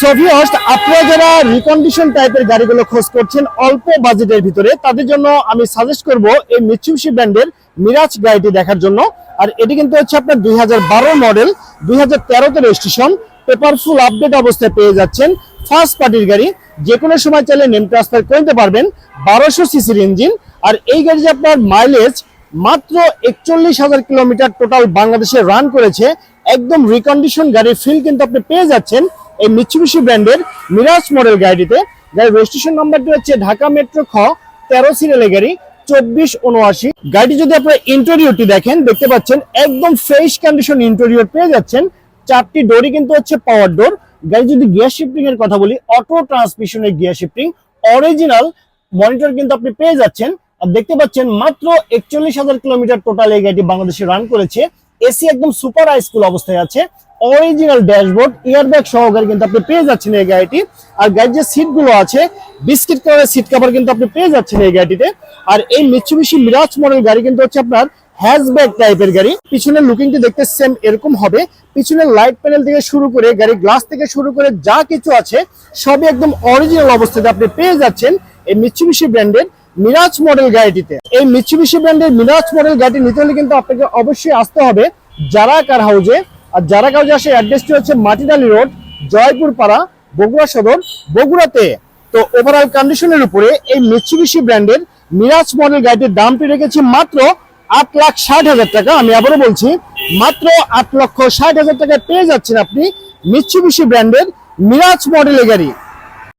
সোভিয়স আপনারা যারা রিকন্ডিশন টাইপের গাড়িগুলো খোঁজ করছেন, অল্প বাজেটের ভিতরে, তাদের জন্য আমি সাজেস্ট করব এই মিচুবিশি ব্র্যান্ডের মিরাজ গাড়িটি দেখার জন্য। আর এটি কিন্তু হচ্ছে আপনার দুই হাজার বারো মডেল দুই হাজার রেজিস্ট্রেশন পেপার ফুল আপডেট অবস্থায় পেয়ে যাচ্ছেন ফার্স্ট পার্টির গাড়ি। যে কোনো সময় চাইলে নেম ট্রান্সফার করে নিতে পারবেন, বারোশো সিসির ইঞ্জিন আর এই গাড়িতে আপনার মাইলেজ মাত্র একচল্লিশ হাজার কিলোমিটার টোটাল বাংলাদেশে রান করেছে। একদম রিকন্ডিশন গাড়ির ফিল কিন্তু আপনি পেয়ে যাচ্ছেন। এই মিচুবিশি ব্র্যান্ডের মিরাজ মডেল গাড়িটিতে। গাড়ির রেজিস্ট্রেশন নাম্বারটি হচ্ছে ঢাকা মেট্রো খ, তেরো সিরিয়ালের গাড়ি, চব্বিশ উনআশি গাড়িটি যদি আপনার ইন্টেরিয়রটি দেখেন, দেখতে পাচ্ছেন একদম ফ্রেশ কন্ডিশন ইন্টেরিয়র পেয়ে যাচ্ছেন। চারটি ডোরই কিন্তু হচ্ছে পাওয়ার ডোর গাড়ি যদি গিয়ার শিফটিং এর কথা বলি অটো ট্রান্সমিশনের গিয়ার শিফটিং অরিজিনাল মনিটর কিন্তু আপনি পেয়ে যাচ্ছেন। আর দেখতে পাচ্ছেন মাত্র একচল্লিশ হাজার কিলোমিটার টোটাল এই গাড়িটি বাংলাদেশে রান করেছে। এসি একদম সুপার হাইস্কুল অবস্থায় আছে। অরিজিনাল ড্যাশবোর্ড এয়ারব্যাগ সহকারে কিন্তু আপনি পেয়ে যাচ্ছেন এই গাড়িটি। আর গাড়ির যে সিটগুলো আছে বিস্কিট কালারের সিট কভার কিন্তু আপনি পেয়ে যাচ্ছেন এই গাড়িটিতে। আর এই মিচুবিশি মিরাজ মডেল গাড়ি কিন্তু হচ্ছে আপনার হ্যাশব্যাক টাইপের গাড়ি। পিছনের লুকিংটি দেখতে সেম এরকম হবে। পিছনের লাইট প্যানেল থেকে শুরু করে, গাড়ির গ্লাস থেকে শুরু করে যা কিছু আছে, সবই একদম অরিজিনাল অবস্থাতে আপনি পেয়ে যাচ্ছেন। এই মিচুবিশি ব্র্যান্ডের মিরাজ মডেল গাড়িটিতে। এই মিচুবিশি ব্র্যান্ডের মিরাজ মডেল গাড়িটি নিতে হলে কিন্তু আপনাকে অবশ্যই আসতে হবে যারা কার হাউজে আর যারা কাউজে আসে অ্যাড্রেসটি হচ্ছে মাটিডালি রোড জয়পুর পাড়া বগুড়া সদর, বগুড়াতে। তো ওভারঅল কন্ডিশনের উপরে এই মিচুবিশি ব্র্যান্ডের মিরাজ মডেল গাড়িটির দামটি রেখেছি মাত্র আট লাখ ষাট হাজার টাকা। আমি আবারও বলছি, মাত্র আট লক্ষ ষাট হাজার টাকা পেয়ে যাচ্ছেন আপনি মিচুবিশি ব্র্যান্ডের মিরাজ মডেলের গাড়ি।